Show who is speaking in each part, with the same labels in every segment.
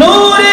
Speaker 1: নূর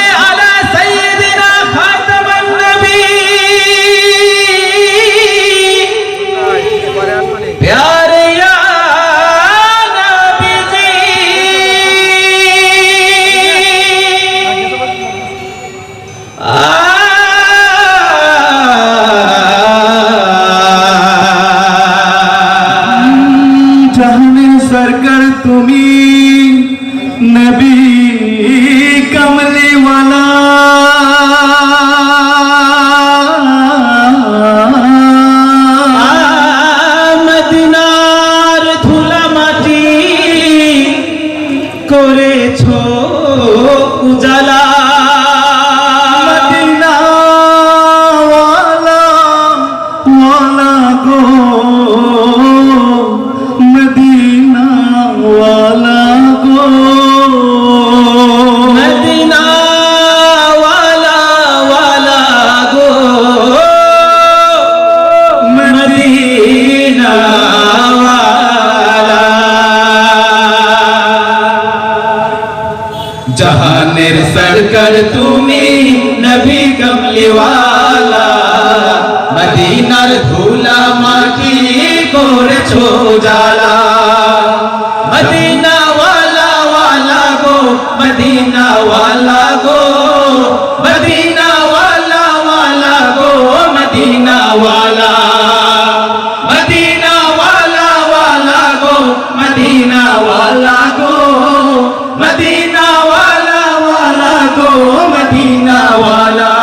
Speaker 2: সরকার তুমি নবী কমলিওয়া গো মদিনাওয়ালা।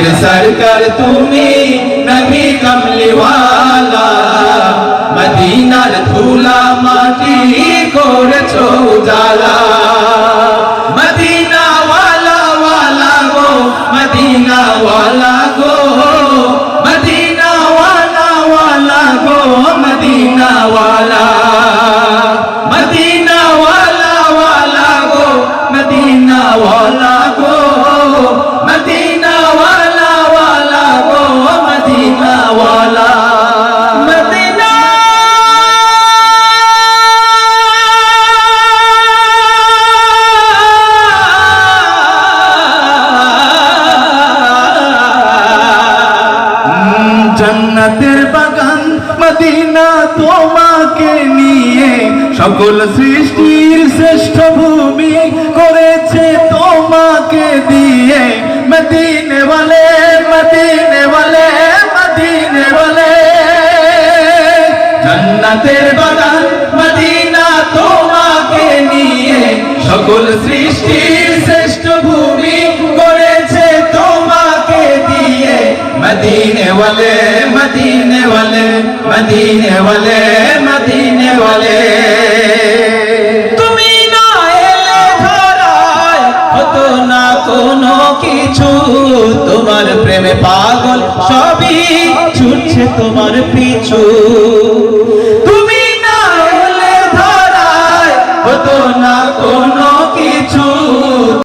Speaker 1: আমাদের সরকার তুমি? নবী
Speaker 2: কমলিওয়া সকল সৃষ্টির শ্রেষ্ঠ ভূমি করেছে তোমাকে দিয়ে। মদিনে বলে মদিনে বলে মদিনে বলে।
Speaker 1: জান্নাতের বাগান মদিনা তোমাকে নিয়ে। সকল সৃষ্টির শ্রেষ্ঠ ভূমি করেছে তোমাকে দিয়ে। মদিনে বলে মদিনে বলে মদিনে বলে মদিনে বলে। তোমার পিছু।